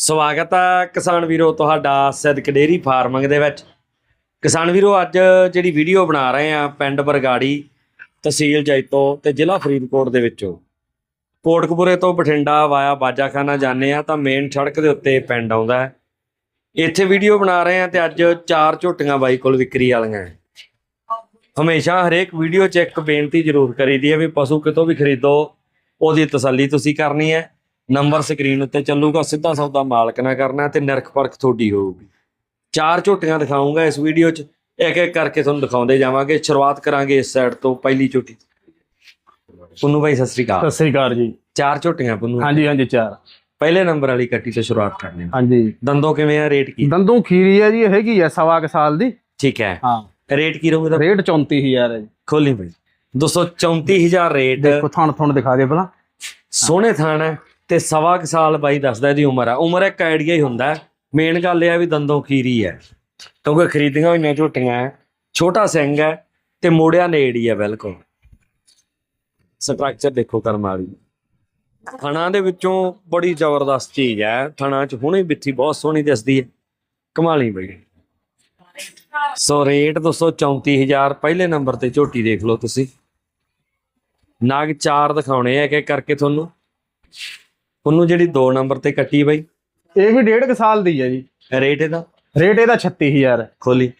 ਸਵਾਗਤ ਹੈ ਕਿਸਾਨ ਵੀਰੋ ਤੁਹਾਡਾ ਸਿੱਧਕ ਡੇਰੀ ਫਾਰਮਿੰਗ ਦੇ ਵਿੱਚ। ਕਿਸਾਨ ਵੀਰੋ, ਅੱਜ ਜਿਹੜੀ ਵੀਡੀਓ ਬਣਾ ਰਹੇ ਆ ਪਿੰਡ ਬਰਗਾੜੀ ਤਹਿਸੀਲ ਜੈਤੋ ਤੇ ਜ਼ਿਲ੍ਹਾ ਫਰੀਦਕੋਟ ਦੇ ਵਿੱਚੋਂ। ਕੋਟਕਪੂਰੇ ਤੋਂ ਬਠਿੰਡਾ ਵਾਇਆ ਬਾਜਾਖਾਨਾ ਜਾਂਦੇ ਆ ਤਾਂ ਮੇਨ ਸੜਕ ਦੇ ਉੱਤੇ ਪਿੰਡ ਆਉਂਦਾ ਇੱਥੇ ਵੀਡੀਓ ਬਣਾ ਰਹੇ ਆ ਤੇ ਅੱਜ ਚਾਰ ਝੋਟੀਆਂ ਬਾਈ ਕੋਲ ਵਿਕਰੀ ਵਾਲੀਆਂ ਹਮੇਸ਼ਾ ਹਰੇਕ ਵੀਡੀਓ 'ਚ ਇੱਕ ਬੇਨਤੀ ਜ਼ਰੂਰ ਕਰੀਦੀ ਹੈ ਵੀ ਪਸ਼ੂ ਕਿਤੋਂ ਵੀ ਖਰੀਦੋ, ਉਹਦੀ ਤਸੱਲੀ ਤੁਸੀਂ ਕਰਨੀ ਹੈ। ਨੰਬਰ ਸਕਰੀਨ ਉੱਤੇ ਚੱਲੂਗਾ ਸਿੱਧਾ ਸੌਦਾ ਮਾਲਕ ਨਾਲ ਕਰਨਾ ਤੇ ਨਿਰਖ ਪਰਖ ਤੁਹਾਡੀ ਹੋਊਗੀ। ਚਾਰ ਝੋਟੀਆਂ ਦਿਖਾਉਂਗਾ ਇਸ ਵੀਡੀਓ 'ਚ ਇੱਕ ਇੱਕ ਕਰਕੇ ਤੁਹਾਨੂੰ ਦਿਖਾਉਂਦੇ ਜਾਵਾਂਗੇ। ਸ਼ੁਰੂਆਤ ਕਰਾਂਗੇ ਇਸ ਸਾਈਡ ਤੋਂ ਪਹਿਲੀ ਝੋਟੀ। ਪੁੰਨੂ ਭਾਈ ਸਤਿ ਸ੍ਰੀ ਅਕਾਲ। ਸਤਿ ਸ੍ਰੀ ਅਕਾਲ ਜੀ। ਚਾਰ ਝੋਟੀਆਂ ਪੁੰਨੂ। ਹਾਂਜੀ ਹਾਂਜੀ ਚਾਰ। ਪਹਿਲੇ ਨੰਬਰ ਵਾਲੀ ਕੱਟੀ ਤੋਂ ਸ਼ੁਰੂਆਤ ਕਰਨੀ। ਹੈ ਹਾਂਜੀ। ਦੰਦੋਂ ਕਿਵੇਂ ਆ ਰੇਟ ਕੀ? ਦੰਦੂ ਖੀਰੀ ਹੈ ਜੀ ਹੈਗੀ ਆ ਸਵਾ ਕੁ ਸਾਲ ਦੀ। ਠੀਕ ਹੈ। ਹਾਂ। ਰੇਟ ਕੀ ਰਹੂਗਾ ਰੇਟ 34000 ਹੈ ਜੀ। ਖੋਲੀ ਭਾਈ। 234000 ਰੇਟ। ਦੇਖੋ ਥਣ ਥਣ ਦਿਖਾ ਦੇ ਪਹਿਲਾਂ। ਸੋਹਣੇ ਥਾਣ ਹੈ। ਤੇ ਸਵਾ ਕੁ ਸਾਲ ਬਾਈ ਦੱਸਦਾ ਇਹਦੀ ਉਮਰ ਆ। ਉਮਰ ਇੱਕ ਆਈਡੀਆ ਹੀ ਹੁੰਦਾ। ਮੇਨ ਗੱਲ ਇਹ ਆ ਵੀ ਦੰਦੋਂ ਖੀਰੀ ਹੈ। ਕਿਉਂਕਿ ਖਰੀਦੀਆਂ ਹੋਈਆਂ ਝੋਟੀਆਂ ਛੋਟਾ ਸਿੰਘ ਹੈ ਤੇ ਮੋੜਿਆ ਨੇੜੀ ਹੈ ਬਿਲਕੁਲ। ਸਟਰਕਚਰ ਦੇਖੋ ਕਰਮ ਵਾਲੀ। ਥਣਾ ਦੇ ਵਿੱਚੋਂ ਬੜੀ ਜ਼ਬਰਦਸਤ ਚੀਜ਼ ਹੈ। ਥਣਾ 'ਚ ਹੁਣੇ ਬਿੱਥੀ ਬਹੁਤ ਸੋਹਣੀ ਦਿਸਦੀ ਹੈ। ਕਮਾਲੀ ਬਈ। ਸੋ ਰੇਟ ਦੋਸਤੋ 34000 ਪਹਿਲੇ ਨੰਬਰ ਤੇ ਝੋਟੀ ਦੇਖ ਲਓ ਤੁਸੀਂ। ਨਾਗ ਚਾਰ ਦਿਖਾਉਣੇ ਆ ਕਿ ਕਰਕੇ ਤੁਹਾਨੂੰ। ਉਹਨੂੰ ਜਿਹੜੀ 2 ਨੰਬਰ ਤੇ ਕੱਟੀ ਬਈ? ਇਹ ਵੀ ਡੇਢ ਕੁ ਸਾਲ ਦੀ ਹੈ ਜੀ। ਰੇਟ ਇਹਦਾ? ਰੇਟ ਇਹਦਾ 36000 ਹੈ ਖੋਲੀ।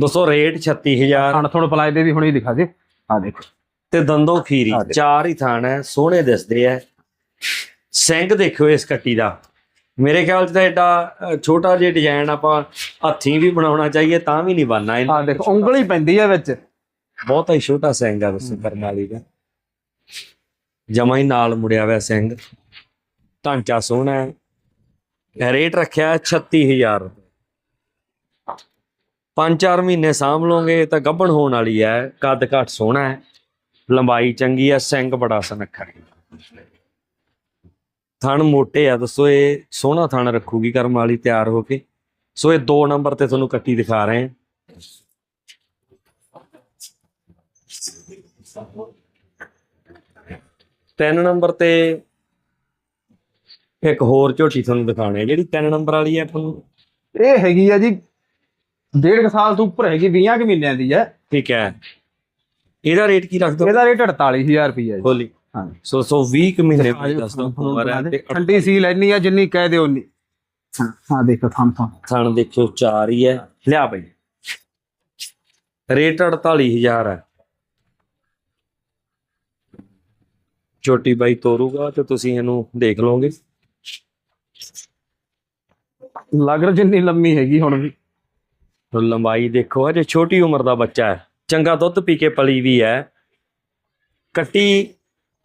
ਦੋਸਤੋ ਰੇਟ 36000 ਥਣ ਥਣ ਪਲਾਈ ਦੇ ਵੀ ਹੁਣੇ ਦਿਖਾ ਦੇ ਆ ਦੇਖੋ। ਤੇ ਦੰਦੋਂ ਖੀਰੀ ਆ। ਚਾਰ ਹੀ ਥਾਣ ਹੈ ਸੋਹਣੇ ਦਿਸਦੇ ਆ। ਸਿੰਘ ਦੇਖਿਓ ਇਸ ਕੱਟੀ ਦਾ। ਮੇਰੇ ਖਿਆਲ ਚ ਤਾਂ ਐਡਾ ਛੋਟਾ ਜਿਹਾ ਡਿਜ਼ਾਈਨ ਆਪਾਂ ਹੱਥੀਂ ਵੀ ਬਣਾਉਣਾ ਚਾਹੀਏ ਤਾਂ ਵੀ ਨਹੀਂ ਬਣਨਾ ਆ ਦੇਖੋ ਉਂਗਲੀ ਪੈਂਦੀ ਹੈ ਵਿੱਚ। ਬਹੁਤ ਹੀ ਛੋਟਾ ਸਿੰਘ ਆ ਦੋਸਤੋ ਕਰਨ ਵਾਲੀ ਦਾ। ਜਮਾ ਹੀ ਨਾਲ ਮੁੜਿਆ ਹੋਇਆ ਸਿੰਘ। ਢਾਂਚਾ ਸੋਹਣਾ ਹੈ। ਰੇਟ ਰੱਖਿਆ 36000 ਰੁਪਏ ਪੰਜ ਚਾਰ ਮਹੀਨੇ ਸਾਂਭ ਲਓਗੇ ਤਾਂ ਗੱਭਣ ਹੋਣ ਵਾਲੀ ਹੈ। ਕੱਦ ਘੱਟ ਸੋਹਣਾ ਹੈ। ਲੰਬਾਈ ਚੰਗੀ ਹੈ। ਸਿੰਘ ਬੜਾ ਸੁਨੱਖਾ ਥਣ ਮੋਟੇ ਆ। ਦੱਸੋ ਇਹ ਸੋਹਣਾ ਥਣ ਰੱਖੂਗੀ ਕਰਮ ਵਾਲੀ ਤਿਆਰ ਹੋ ਕੇ। ਸੋ ਇਹ 2 ਨੰਬਰ ਤੇ ਤੁਹਾਨੂੰ ਕੱਟੀ ਦਿਖਾ ਰਹੇ ਹਾਂ। ਤਿੰਨ ਨੰਬਰ ਤੇ ਇੱਕ ਹੋਰ ਝੋਟੀ ਤੁਹਾਨੂੰ ਦਿਖਾਉਣੀ ਹੈ ਜਿਹੜੀ ਤਿੰਨ ਨੰਬਰ ਵਾਲੀ ਹੈ ਆਪਾਂ ਨੂੰ ਇਹ ਹੈਗੀ ਆ ਜੀ ਡੇਢ ਸਾਲ ਤੋਂ ਉੱਪਰ ਹੈਗੀ 20 ਕੁ ਮਹੀਨਿਆਂ ਦੀ ਹੈ। ਠੀਕ ਹੈ। ਇਹਦਾ ਰੇਟ ਕੀ ਰੱਖ ਦੋ ਇਹਦਾ ਰੇਟ 48000 ਰੁਪਏ ਹੈ ਜੀ। ਖੋਲੀ। ਹਾਂ। ਸੋ ਸੋ 20 ਕੁ ਮਹੀਨੇ ਬਾਅਦ ਦੱਸ ਦੋ। ਠੰਡੀ ਸੀ ਲੈਣੀ ਆ ਜਿੰਨੀ ਕਹਿ ਦਿਓ ਉਨੀ। ਹਾਂ ਦੇਖੋ ਥਣ ਥਣ ਥਣ ਦੇਖਿਓ ਚਾਰ ਹੀ ਹੈ। ਲਿਆ ਬਈ। ਰੇਟ 48000 ਹੈ। ਛੋਟੀ ਬਾਈ ਤੋਰੂਗਾ ਤੇ ਤੁਸੀਂ ਇਹਨੂੰ ਦੇਖ ਲਓਗੇ। ਲੱਗ ਰਿਹਾ ਜਿੰਨੀ ਲੰਮੀ ਹੈਗੀ ਹੁਣ ਵੀ। ਤੋ ਲੰਬਾਈ ਦੇਖੋ ਅਜੇ ਛੋਟੀ ਉਮਰ ਦਾ ਬੱਚਾ ਹੈ। ਚੰਗਾ ਦੁੱਧ ਪੀ ਕੇ ਪਲੀ ਵੀ ਹੈ। ਕੱਟੀ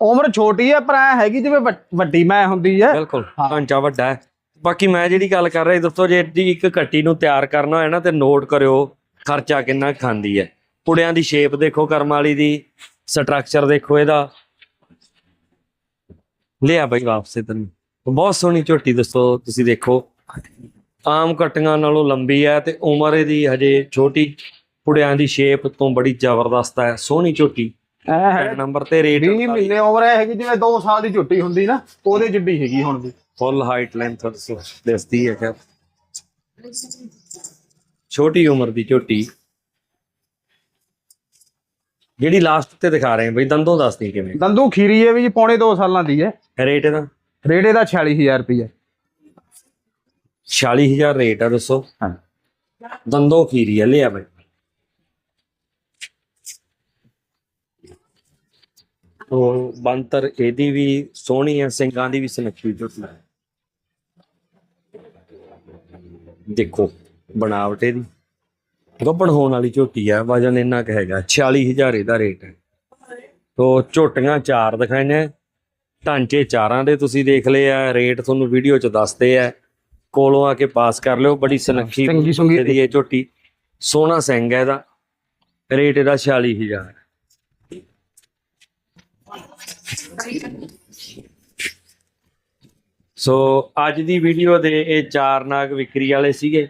ਉਮਰ ਛੋਟੀ ਹੈ ਪਰ ਐ ਹੈਗੀ ਜਿਵੇਂ ਵੱਡ- ਵੱਡੀ ਮੈਂ ਹੁੰਦੀ ਹੈ। ਬਿਲਕੁਲ ਹਾਂ। ਢਾਂਚਾ ਵੱਡਾ ਹੈ। ਬਾਕੀ ਮੈਂ ਜਿਹੜੀ ਗੱਲ ਕਰ ਰਿਹਾ ਦੋਸਤੋ ਜੇ ਇਹਦੀ ਇੱਕ ਕੱਟੀ ਨੂੰ ਤਿਆਰ ਕਰਨਾ ਹੋਏ ਨਾ ਤੇ ਨੋਟ ਕਰਿਓ ਖਰਚਾ ਕਿੰਨਾ ਕੁ ਖਾਂਦੀ ਹੈ। ਪੁੜਿਆਂ ਦੀ ਸ਼ੇਪ ਦੇਖੋ ਕਰਮ ਵਾਲੀ ਦੀ ਸਟਰਕਚਰ ਦੇਖੋ ਇਹਦਾ। ਲਿਆ ਬਈ ਵਾਪਸ ਤੈਨੂੰ ਬਹੁਤ ਸੋਹਣੀ ਝੋਟੀ ਦੋਸਤੋ ਤੁਸੀਂ ਦੇਖੋ। ਆਮ ਕਟੀਆਂ ਨਾਲੋਂ ਲੰਬੀ ਹੈ ਤੇ ਉਮਰ ਇਹਦੀ ਹਜੇ ਛੋਟੀ ਪੁੜਿਆਂ ਦੀ ਸ਼ੇਪ ਤੋਂ ਬੜੀ ਜ਼ਬਰਦਸਤ ਹੈ ਸੋਹਣੀ ਝੋਟੀ। ਹੈ। ਨੰਬਰ ਤੇ ਰੇਟ 20 ਮਹੀਨੇ ਉਮਰ ਐ ਹੈਗੀ ਜਿਵੇਂ 2 ਸਾਲ ਦੀ ਝੁੱਟੀ ਹੁੰਦੀ ਨਾ ਉਹਦੇ ਜਿੱਡੀ ਹੈਗੀ ਹੁਣ ਵੀ। ਫੁੱਲ ਹਾਈਟ ਲੈਂਥ ਦੱਸਦੀ ਹੈ ਕਿ ਛੋਟੀ ਉਮਰ ਦੀ ਝੋਟੀ। ਜਿਹੜੀ ਲਾਸਟ ਤੇ ਦਿਖਾ ਰਹੇ ਹਾਂ ਬਈ ਦੰਦੋਂ ਦੱਸਦੀ ਕਿਵੇਂ? ਦੰਦੂ ਖੀਰੀ ਹੈ ਵੀ ਜੀ ਪੌਣੇ 2 ਸਾਲਾਂ ਦੀ ਹੈ। ਰੇਟ ਇਹਦਾ? ਰੇਟ ਇਹਦਾ 46000 ਰੁਪਏ 46000 ਰੇਟ ਆ ਦੱਸੋ। ਹਾਂ। ਦੰਦੋਂ ਖੀਰੀ ਹੈ ਲਿਆ ਬਈ। ਉਹ ਬੰਤਰ ਇਹਦੀ ਵੀ ਸੋਹਣੀ ਹੈ ਸਿੰਘਾਂ ਦੀ ਵੀ ਸੁਨੱਖੀ ਝੋਟੀ ਹੈ ਦੇਖੋ ਬਣਾਵਟ ਇਹਦੀ। ਗੱਭਣ ਹੋਣ ਵਾਲੀ ਝੋਟੀ ਹੈ ਵਜਨ ਇੰਨਾ ਕੁ ਹੈਗਾ 46000 ਇਹਦਾ ਰੇਟ ਹੈ। ਤੋ ਝੋਟੀਆਂ ਚਾਰ ਦਿਖਾਈਆਂ ਢਾਂਚੇ ਚਾਰਾਂ ਦੇ ਤੁਸੀਂ ਦੇਖ ਲਏ ਆ ਰੇਟ ਤੁਹਾਨੂੰ ਵੀਡੀਓ 'ਚ ਦੱਸਦੇ ਆ। ਕੋਲੋਂ ਆ ਕੇ ਪਾਸ ਕਰ ਲਿਓ ਬੜੀ ਸੁਨੱਖੀ ਚੰਗੀ ਸੁੰਗੀ ਦੀ ਇਹ ਝੋਟੀ। ਸੋਹਣਾ ਸਿੰਘ ਹੈ ਇਹਦਾ। ਰੇਟ ਇਹਦਾ 46000 ਸੋ ਅੱਜ ਦੀ ਵੀਡੀਓ ਦੇ ਇਹ ਚਾਰ ਨਾਗ ਵਿਕਰੀ ਵਾਲੇ ਸੀਗੇ।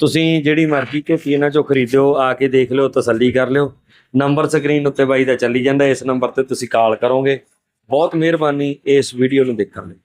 ਤੁਸੀਂ ਜਿਹੜੀ ਮਰਜ਼ੀ ਝੋਟੀ ਇਹਨਾਂ ਚੋਂ ਖਰੀਦਿਓ ਆ ਕੇ ਦੇਖ ਲਿਓ ਤਸੱਲੀ ਕਰ ਲਿਓ। ਨੰਬਰ ਸਕਰੀਨ ਉੱਤੇ ਬਾਈ ਦਾ ਚੱਲੀ ਜਾਂਦਾ ਇਸ ਨੰਬਰ ਤੇ ਤੁਸੀਂ ਕਾਲ ਕਰੋਗੇ। ਬਹੁਤ ਮਿਹਰਬਾਨੀ ਇਸ ਵੀਡੀਓ ਨੂੰ ਦੇਖਣ ਲਈ।